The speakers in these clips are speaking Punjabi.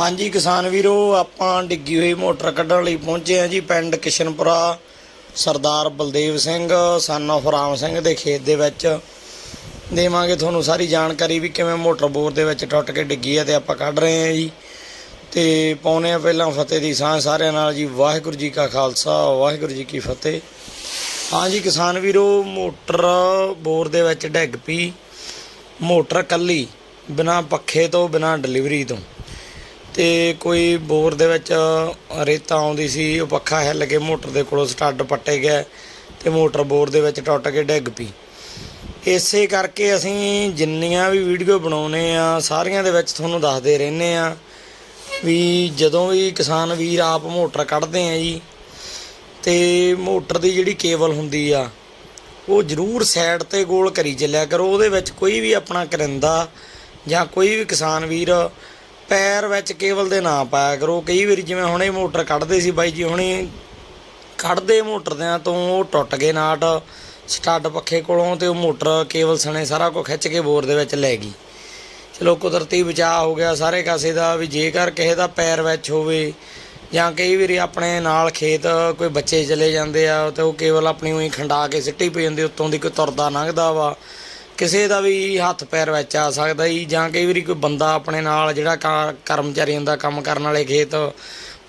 ਹਾਂਜੀ ਕਿਸਾਨ ਵੀਰੋ, ਆਪਾਂ ਡਿੱਗੀ ਹੋਈ ਮੋਟਰ ਕੱਢਣ ਲਈ ਪਹੁੰਚੇ ਆ ਜੀ ਪਿੰਡ ਕਿਸ਼ਨਪੁਰਾ, ਸਰਦਾਰ ਬਲਦੇਵ ਸਿੰਘ ਸਨ of ਰਾਮ ਸਿੰਘ ਦੇ ਖੇਤ ਦੇ ਵਿੱਚ। ਦੇਵਾਂਗੇ ਤੁਹਾਨੂੰ ਸਾਰੀ ਜਾਣਕਾਰੀ ਵੀ ਕਿਵੇਂ ਮੋਟਰ ਬੋਰ ਦੇ ਵਿੱਚ ਟੁੱਟ ਕੇ ਡਿੱਗੀ ਆ ਤੇ ਆਪਾਂ ਕੱਢ ਰਹੇ ਆ ਜੀ। ਤੇ ਪਾਉਨੇ ਆ ਪਹਿਲਾਂ ਫਤਿਹ ਦੀ ਸਾਂਝ ਸਾਰਿਆਂ ਨਾਲ ਜੀ। ਵਾਹਿਗੁਰੂ ਜੀ ਕਾ ਖਾਲਸਾ, ਵਾਹਿਗੁਰੂ ਜੀ ਕੀ ਫਤਿਹ। ਹਾਂਜੀ ਕਿਸਾਨ ਵੀਰੋ, ਮੋਟਰ ਬੋਰ ਦੇ ਵਿੱਚ ਡਿੱਗ ਪਈ। ਮੋਟਰ ਕੱਲੀ, ਬਿਨਾ ਪੱਖੇ ਤੋਂ, ਬਿਨਾ ਡਿਲੀਵਰੀ ਤੋਂ। ਤੇ ਕੋਈ ਬੋਰ ਦੇ ਵਿੱਚ ਰੇਤਾ ਆਉਂਦੀ ਸੀ, ਉਹ ਪੱਖਾ ਹਿੱਲ ਕੇ ਮੋਟਰ ਦੇ ਕੋਲੋਂ ਸਟੱਡ ਪੱਟੇ ਗਿਆ ਤੇ ਮੋਟਰ ਬੋਰ ਦੇ ਵਿੱਚ ਟੁੱਟ ਕੇ ਡਿੱਗ ਪਈ। ਇਸੇ ਕਰਕੇ ਅਸੀਂ ਜਿੰਨੀਆਂ ਵੀ ਵੀਡੀਓ ਬਣਾਉਨੇ ਆ, ਸਾਰੀਆਂ ਦੇ ਵਿੱਚ ਤੁਹਾਨੂੰ ਦੱਸਦੇ ਰਹਿੰਦੇ ਆ ਵੀ ਜਦੋਂ ਵੀ ਕਿਸਾਨ ਵੀਰ ਆਪ ਮੋਟਰ ਕੱਢਦੇ ਆ ਜੀ, ਤੇ ਮੋਟਰ ਦੀ ਜਿਹੜੀ ਕੇਬਲ ਹੁੰਦੀ ਆ, ਉਹ ਜ਼ਰੂਰ ਸਾਈਡ ਤੇ ਗੋਲ ਕਰੀ ਚੱਲਿਆ ਕਰੋ। ਉਹਦੇ ਵਿੱਚ ਕੋਈ ਵੀ ਆਪਣਾ ਕਰਿੰਦਾ ਜਾਂ ਕੋਈ ਵੀ ਕਿਸਾਨ ਵੀਰ ਪੈਰ ਵਿੱਚ ਕੇਬਲ ਦੇ ਨਾ ਪਾਇਆ ਕਰੋ। ਕਈ ਵਾਰੀ ਜਿਵੇਂ ਹੁਣੇ ਮੋਟਰ ਕੱਢਦੇ ਸੀ ਬਾਈ ਜੀ, ਹੁਣੇ ਕੱਢਦੇ ਮੋਟਰ ਦਿਆਂ ਤੋਂ ਉਹ ਟੁੱਟ ਗਏ ਨਾਟ, ਸਟੱਡ ਪੱਖੇ ਕੋਲੋਂ ਤੇ ਉਹ ਮੋਟਰ ਕੇਬਲ ਸਣੇ ਸਾਰਾ ਕੁਝ ਖਿੱਚ ਕੇ ਬੋਰ ਦੇ ਵਿੱਚ ਲੈ ਗਈ। ਚਲੋ ਕੁਦਰਤੀ ਬਚਾਅ ਹੋ ਗਿਆ ਸਾਰੇ ਕਾਸੇ ਦਾ ਵੀ ਜੇਕਰ ਕਿਸੇ ਦਾ ਪੈਰ ਵਿੱਚ ਹੋਵੇ ਜਾਂ ਕਈ ਵਾਰੀ ਆਪਣੇ ਨਾਲ ਖੇਤ ਕੋਈ ਬੱਚੇ ਚਲੇ ਜਾਂਦੇ ਆ ਤੇ ਉਹ ਕੇਵਲ ਆਪਣੀ ਉਹੀ ਖੰਡਾ ਕੇ ਸਿੱਟੀ ਪਈ ਜਾਂਦੀ ਉੱਤੋਂ ਦੀ ਕੋਈ ਤੁਰਦਾ ਲੰਘਦਾ ਵਾ। ਕਿਸੇ ਦਾ ਵੀ ਹੱਥ ਪੈਰ ਵਿੱਚ ਆ ਸਕਦਾ ਜੀ ਜਾਂ ਕਈ ਵਾਰੀ ਕੋਈ ਬੰਦਾ ਆਪਣੇ ਨਾਲ ਜਿਹੜਾ ਕਾ- ਕਰਮਚਾਰੀ ਹੁੰਦਾ ਕੰਮ ਕਰਨ ਵਾਲੇ ਖੇਤ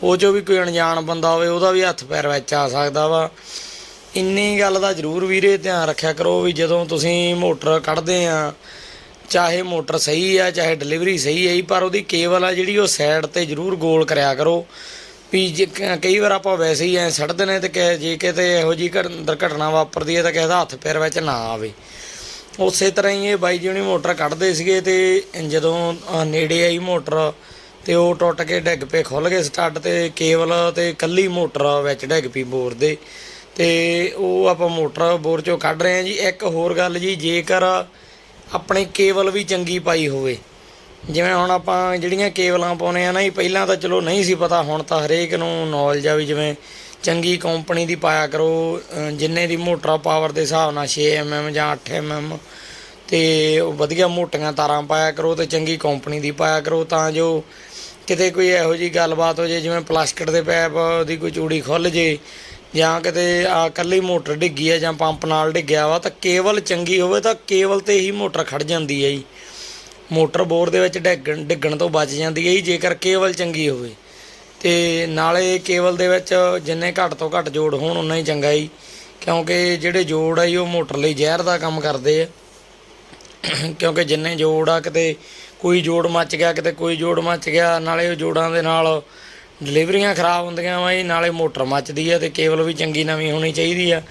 ਉਹ ਚੋਂ ਵੀ ਕੋਈ ਅਣਜਾਣ ਬੰਦਾ ਹੋਵੇ ਉਹਦਾ ਵੀ ਹੱਥ ਪੈਰ ਵਿੱਚ ਆ ਸਕਦਾ ਵਾ। ਇੰਨੀ ਗੱਲ ਦਾ ਜ਼ਰੂਰ ਵੀਰੇ ਧਿਆਨ ਰੱਖਿਆ ਕਰੋ ਵੀ ਜਦੋਂ ਤੁਸੀਂ ਮੋਟਰ ਕੱਢਦੇ ਆ ਚਾਹੇ ਮੋਟਰ ਸਹੀ ਆ ਚਾਹੇ ਡਿਲੀਵਰੀ ਸਹੀ ਹੈ ਜੀ, ਪਰ ਉਹਦੀ ਕੇਬਲ ਆ ਜਿਹੜੀ ਉਹ ਸਾਈਡ ਤੇ ਜ਼ਰੂਰ ਗੋਲ ਕਰਿਆ ਕਰੋ। ਵੀ ਜੇ ਕ- ਕਈ ਵਾਰ ਆਪਾਂ ਵੈਸੇ ਹੀ ਐ ਸੜਦੇ ਨੇ ਤੇ ਕਿ ਜੇ ਕਿਤੇ ਇਹੋ ਜੀ ਦੁਰਘਟਨਾ ਵਾਪਰਦੀ ਹੈ ਤਾਂ ਕਿਸੇ ਦਾ ਹੱਥ ਪੈਰ ਵਿੱਚ ਨਾ ਆਵੇ। ਉਸੇ ਤਰ੍ਹਾਂ ਹੀ ਇਹ ਬਾਈ ਜੀ ਹੁਣੀ ਮੋਟਰ ਕੱਢਦੇ ਸੀਗੇ ਤੇ ਜਦੋਂ ਨੇੜੇ ਆਈ ਮੋਟਰ ਤੇ ਉਹ ਟੁੱਟ ਕੇ ਡਿੱਗ ਪਏ ਖੁੱਲ ਗਏ ਸਟੱਡ ਤੇ ਕੇਬਲ ਤੇ ਕੱਲੀ ਮੋਟਰ ਵਿੱਚ ਡਿੱਗ ਪਈ ਬੋਰ ਦੇ। ਤੇ ਉਹ ਆਪਾਂ ਮੋਟਰ ਬੋਰ ਚੋਂ ਕੱਢ ਰਹੇ ਹਾਂ ਜੀ। ਇੱਕ ਹੋਰ ਗੱਲ ਜੀ, ਜੇਕਰ ਆਪਣੇ ਕੇਬਲ ਵੀ ਚੰਗੀ ਪਾਈ ਹੋਵੇ, ਜਿਵੇਂ ਹੁਣ ਆਪਾਂ ਜਿਹੜੀਆਂ ਕੇਬਲਾਂ ਪਾਉਨੇ ਆ ਨਾ ਜੀ, ਪਹਿਲਾਂ ਤਾਂ ਚਲੋ ਨਹੀਂ ਸੀ ਪਤਾ, ਹੁਣ ਤਾਂ ਹਰੇਕ ਨੂੰ ਨੌਲੇਜ ਆ ਵੀ ਜਿਵੇਂ ਚੰਗੀ ਕੰਪਨੀ ਦੀ ਪਾਇਆ ਕਰੋ ਜਿੰਨੇ ਦੀ ਮੋਟਰ ਪਾਵਰ ਦੇ ਹਿਸਾਬ ਨਾਲ 6 mm ਜਾਂ 8 mm ਤੇ ਉਹ ਵਧੀਆ ਮੋਟੀਆਂ ਤਾਰਾਂ ਪਾਇਆ ਕਰੋ ਤੇ ਚੰਗੀ ਕੰਪਨੀ ਦੀ ਪਾਇਆ ਕਰੋ, ਤਾਂ ਜੋ ਕਿਤੇ ਕੋਈ ਇਹੋ ਜੀ ਗੱਲਬਾਤ ਹੋ ਜੇ, ਜਿਵੇਂ ਪਲਾਸਟਿਕ ਦੇ ਪੈਪ ਦੀ ਕੋਈ ਚੂੜੀ ਖੁੱਲ ਜੇ, ਜਾਂ ਕਿਤੇ ਆ ਕੱਲੀ ਮੋਟਰ ਡਿੱਗੀ ਹੈ ਜਾਂ ਪੰਪ ਨਾਲ ਡਿੱਗਿਆ ਵਾ, ਤਾਂ ਕੇਵਲ ਚੰਗੀ ਹੋਵੇ ਤਾਂ ਕੇਵਲ ਤੇ ਹੀ ਮੋਟਰ ਖੜ ਜਾਂਦੀ ਹੈ ਜੀ। ਮੋਟਰ ਬੋਰ ਦੇ ਵਿੱਚ ਡਿੱਗਣ ਡਿੱਗਣ ਤੋਂ ਬਚ ਜਾਂਦੀ ਹੈ ਜੀ, ਜੇਕਰ ਕੇਵਲ ਚੰਗੀ ਹੋਵੇ। ਤੇ ਨਾਲੇ ਕੇਬਲ ਦੇ ਵਿੱਚ ਜਿੰਨੇ ਘੱਟ ਤੋਂ ਘੱਟ ਜੋੜ ਹੋਣ ਉਨਾ ਹੀ ਚੰਗਾ ਜੀ। ਕਿਉਂਕਿ ਜਿਹੜੇ ਜੋੜ ਆ ਜੀ, ਉਹ ਮੋਟਰ ਲਈ ਜ਼ਹਿਰ ਦਾ ਕੰਮ ਕਰਦੇ ਆ। ਕਿਉਂਕਿ ਜਿੰਨੇ ਜੋੜ ਆ, ਕਿਤੇ ਕੋਈ ਜੋੜ ਮੱਚ ਗਿਆ, ਕਿਤੇ ਕੋਈ ਜੋੜ ਮੱਚ ਗਿਆ, ਨਾਲੇ ਉਹ ਜੋੜਾਂ ਦੇ ਨਾਲ ਡਿਲੀਵਰੀਆਂ ਖਰਾਬ ਹੁੰਦੀਆਂ ਵਾ ਜੀ, ਨਾਲੇ ਮੋਟਰ ਮੱਚਦੀ ਆ ਤੇ ਕੇਬਲ ਵੀ ਚੰਗੀ ਨਵੀਂ ਹੋਣੀ ਚਾਹੀਦੀ ਆ।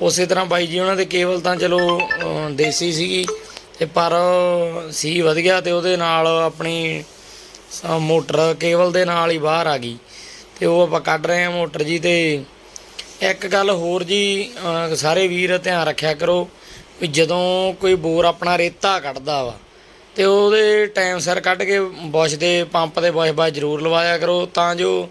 ਉਸੇ ਤਰ੍ਹਾਂ ਬਾਈ ਜੀ, ਉਹਨਾਂ ਦੇ ਕੇਬਲ ਤਾਂ ਚਲੋ ਦੇਸੀ ਸੀਗੀ ਤੇ ਪਰ ਸੀ ਵਧੀਆ ਤੇ ਉਹਦੇ ਨਾਲ ਆਪਣੀ ਸ- ਮੋਟਰ ਕੇਬਲ ਦੇ ਨਾਲ ਹੀ ਬਾਹਰ ਆ ਗਈ। ਤੇ ਉਹ ਆਪਾਂ ਕੱਢ ਰਹੇ ਹਾਂ ਮੋਟਰ ਜੀ ਤੇ ਇੱਕ ਗੱਲ ਹੋਰ ਜੀ ਸਾਰੇ ਵੀਰ ਧਿਆਨ ਰੱਖਿਆ ਕਰੋ ਵੀ ਜਦੋਂ ਕੋਈ ਬੋਰ ਆਪਣਾ ਰੇਤਾ ਕੱਢਦਾ ਵਾ ਤੇ ਉਹਦੇ ਟਾਈਮ ਸਿਰ ਕੱਢ ਕੇ ਬੁਸ਼ ਦੇ ਪੰਪ ਦੇ ਬੁਸ਼ ਬਾਅਦ ਜ਼ਰੂਰ ਲਵਾਇਆ ਕਰੋ ਤਾਂ ਜੋ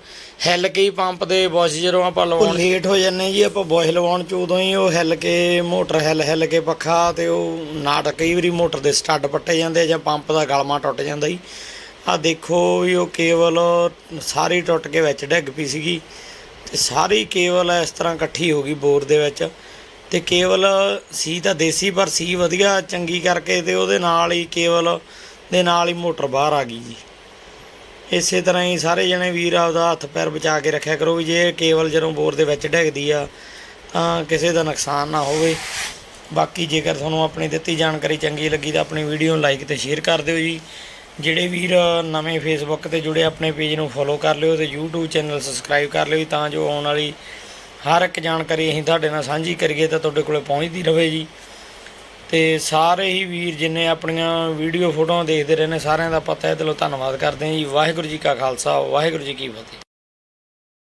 ਹਿੱਲ ਕੇ ਹੀ ਪੰਪ ਦੇ ਬੁਸ਼ ਜਦੋਂ ਆਪਾਂ ਲਵਾਉਣ ਲੇਟ ਹੋ ਜਾਂਦੇ ਜੀ ਆਪਾਂ ਬੁਸ਼ ਲਵਾਉਣ ਚ ਉਦੋਂ ਹੀ ਉਹ ਹਿੱਲ ਕੇ ਮੋਟਰ ਹਿੱਲ ਹਿੱਲ ਕੇ ਪੱਖਾ ਤੇ ਉਹ ਨਾਟ ਕਈ ਵਾਰੀ ਮੋਟਰ ਦੇ ਸਟੱਡ ਪੱਟੇ ਜਾਂਦੇ ਜਾਂ ਪੰਪ ਦਾ ਗਲਮਾ ਟੁੱਟ ਜਾਂਦਾ ਜੀ। ਆ ਦੇਖੋ ਵੀ ਉਹ ਕੇਵਲ ਸਾਰੀ ਟੁੱਟ ਕੇ ਵਿੱਚ ਡਿੱਗ ਪਈ ਸੀਗੀ ਤੇ ਸਾਰੀ ਕੇਵਲ ਇਸ ਤਰ੍ਹਾਂ ਇਕੱਠੀ ਹੋ ਗਈ ਬੋਰ ਦੇ ਵਿੱਚ। ਤੇ ਕੇਵਲ ਸੀ ਤਾਂ ਦੇਸੀ, ਪਰ ਸੀ ਵਧੀਆ ਚੰਗੀ ਕਰਕੇ ਤੇ ਉਹਦੇ ਨਾਲ ਹੀ ਕੇਵਲ ਦੇ ਨਾਲ ਹੀ ਮੋਟਰ ਬਾਹਰ ਆ ਗਈ ਜੀ। ਇਸੇ ਤਰ੍ਹਾਂ ਹੀ ਸਾਰੇ ਜਣੇ ਵੀਰ ਆਪਦਾ ਹੱਥ ਪੈਰ ਬਚਾ ਕੇ ਰੱਖਿਆ ਕਰੋ ਵੀ ਜੇ ਕੇਵਲ ਜਦੋਂ ਬੋਰ ਦੇ ਵਿੱਚ ਡਿੱਗਦੀ ਆ, ਤਾਂ ਕਿਸੇ ਦਾ ਨੁਕਸਾਨ ਨਾ ਹੋਵੇ। ਬਾਕੀ ਜੇਕਰ ਤੁਹਾਨੂੰ ਆਪਣੀ ਦਿੱਤੀ ਜਾਣਕਾਰੀ ਚੰਗੀ ਲੱਗੀ ਤਾਂ ਆਪਣੀ ਵੀਡੀਓ ਨੂੰ ਲਾਈਕ ਤੇ ਸ਼ੇਅਰ ਕਰ ਦਿਓ ਜੀ। ਜਿਹੜੇ ਵੀਰ ਨਵੇਂ ਫੇਸਬੁੱਕ ਤੇ ਜੁੜੇ ਆਪਣੇ ਪੇਜ ਨੂੰ ਫੋਲੋ ਕਰ ਲਿਓ ਤੇ YouTube ਚੈਨਲ ਸਬਸਕ੍ਰਾਈਬ ਕਰ ਲਿਓ ਤਾਂ ਜੋ ਆਉਣ ਵਾਲੀ ਹਰ ਇੱਕ ਜਾਣਕਾਰੀ ਅਸੀਂ ਤੁਹਾਡੇ ਨਾਲ ਸਾਂਝੀ ਕਰੀਏ ਤਾਂ ਤੁਹਾਡੇ ਕੋਲੇ ਪਹੁੰਚਦੀ ਰਹੇ ਜੀ। ਤੇ ਸਾਰੇ ਹੀ ਵੀਰ ਜਿੰਨੇ ਆਪਣੀਆਂ ਵੀਡੀਓ ਫੋਟੋਆਂ ਦੇਖਦੇ ਰਹੇ ਨੇ, ਸਾਰਿਆਂ ਦਾ ਪਤਾ ਹੈ ਦਿਲੋਂ ਧੰਨਵਾਦ ਕਰਦੇ ਹਾਂ ਜੀ। ਵਾਹਿਗੁਰੂ ਜੀ ਕਾ ਖਾਲਸਾ, ਵਾਹਿਗੁਰੂ ਜੀ ਕੀ ਫਤਿਹ।